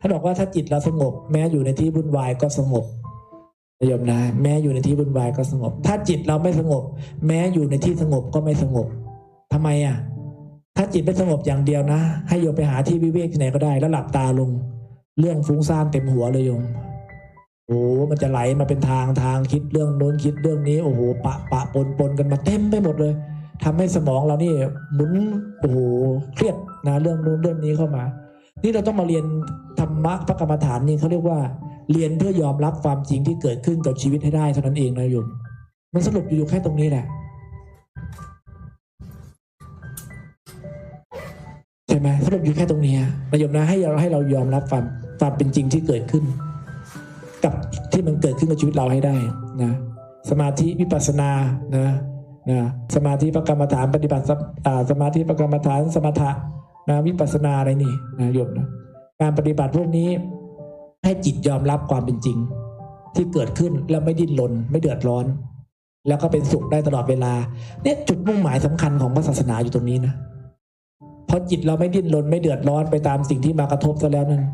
ท่านบอกว่าถ้าจิตเราสงบ แม้อยู่ในที่วุ่นวายก็สงบโยมนะ แม้อยู่ในที่วุ่นวายก็สงบ ถ้าจิตเราไม่สงบ แม้อยู่ในที่สงบก็ไม่สงบทำไมอะ ถ้าจิตไม่สงบอย่างเดียวนะ ให้โยมไปหาที่วิเวกที่ไหนก็ได้ แล้วหลับตาลง เรื่องฟุ้งซ่านเต็มหัวเลยโยมโอ้มันจะไหลมาเป็นทางทางคิดเรื่องโน้นคิดเรื่องนี้โอ้โหปะปะปนปนกันมาเต็มไปหมดเลยทำให้สมองเรานี่หมุนโอ้โหเครียดนะเรื่องโน้นเรื่องนี้เข้ามา นี่เราต้องมาเรียนธรรมะพระกรรมฐานนี่เขาเรียกว่า เรียนเพื่อยอมรับความจริงที่เกิดขึ้นกับชีวิตให้ได้เท่านั้นเองนะโยมมันสรุปอยู่แค่ตรงนี้แหละใช่ไหมสรุปอยู่แค่ตรงนี้นะโยมนะให้เราให้เรายอมรับความความเป็นจริงที่เกิดขึ้น กับที่มันเกิดขึ้นกับชีวิตเราให้ได้นะสมาธิวิปัสสนานะนะสมาธิประกรรมฐานปฏิบัติสมาสมาธิประกรรมฐานสมถะ นะวิปัสสนาอะไรนี่นะโยมนะการปฏิบัติพวกนี้ ให้จิตยอมรับความเป็นจริง ที่เกิดขึ้นแล้วไม่ดิ้นรนไม่เดือดร้อน แล้วก็เป็นสุขได้ตลอดเวลา เนี่ยจุดมุ่งหมายสำคัญของพระศาสนาอยู่ตรงนี้นะพอจิตเราไม่ดิ้นรนไม่เดือดร้อนไปตามสิ่งที่มากระทบซะแล้วนั้น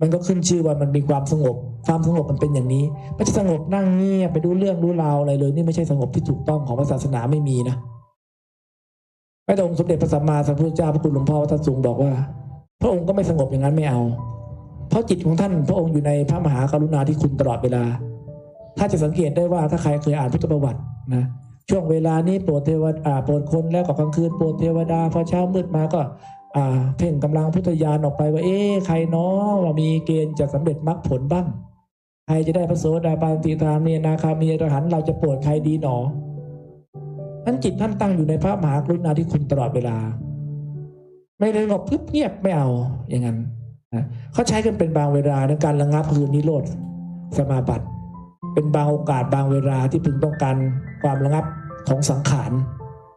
มันก็ขึ้นชื่อว่ามันมีความสงบ ความสงบมันเป็นอย่างนี้ไม่ใช่สงบนั่งเงียบไปดูเรื่องดูราวอะไรเลย นี่ไม่ใช่สงบที่ถูกต้องของพระศาสนาไม่มีนะ พระองค์สมเด็จพระสัมมาสัมพุทธเจ้าพระคุณหลวงพ่อวัดท่านสูงบอกว่า พระองค์ก็ไม่สงบอย่างนั้นไม่เอา เพราะจิตของท่านพระองค์อยู่ในพระมหากรุณาธิคุณตลอดเวลา ถ้าจะสังเกตได้ว่าถ้าใครเคยอ่านพุทธประวัตินะช่วงเวลานี้โปรดเทวดาโปรดคนแล้วก็กลางคืนโปรดเทวดาพอเช้ามืดมาก็อ่าเพ่งกำลังพุทธญาณออกไปว่า เอ๊ะใครเนาะว่ามีเกณฑ์จะสำเร็จมรรคผลบ้างใครจะได้พระโสดาบันติตามเนียนาคามีอรหันเราจะโปรดใครดีหนอ ท่านจิตท่านตั้งอยู่ในพระมหากรุณาธิคุณตลอดเวลา ไม่ได้งบพึบเงียบไม่เอาอย่างนั้นนะเขาใช้กันเป็นบางเวลาในการระงับคือนิโรธสมาบัติเป็นบางโอกาสบางเวลาที่พึงต้องการความระงับของสังขาร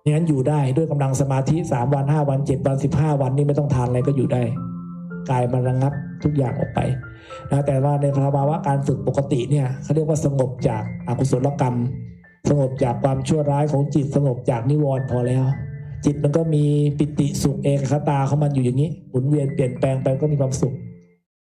อย่างนั้นอยู่ได้ด้วยกำลังสมาธิสามวันห้าวันเจ็ดวันสิบห้าวันนี่ไม่ต้องทานอะไรก็อยู่ได้กายมันระงับทุกอย่างออกไปนะแต่ว่าในภาวะการฝึกปกติเนี่ยเขาเรียกว่าสงบจากอากุศลกรรม สงบจากความชั่วร้ายของจิตสงบจากนิวรณ์พอแล้ว จิตมันก็มีปิติสุขเอกคตาของมันอยู่อย่างนี้หมุนเวียนเปลี่ยนแปลงไปก็มีความสุข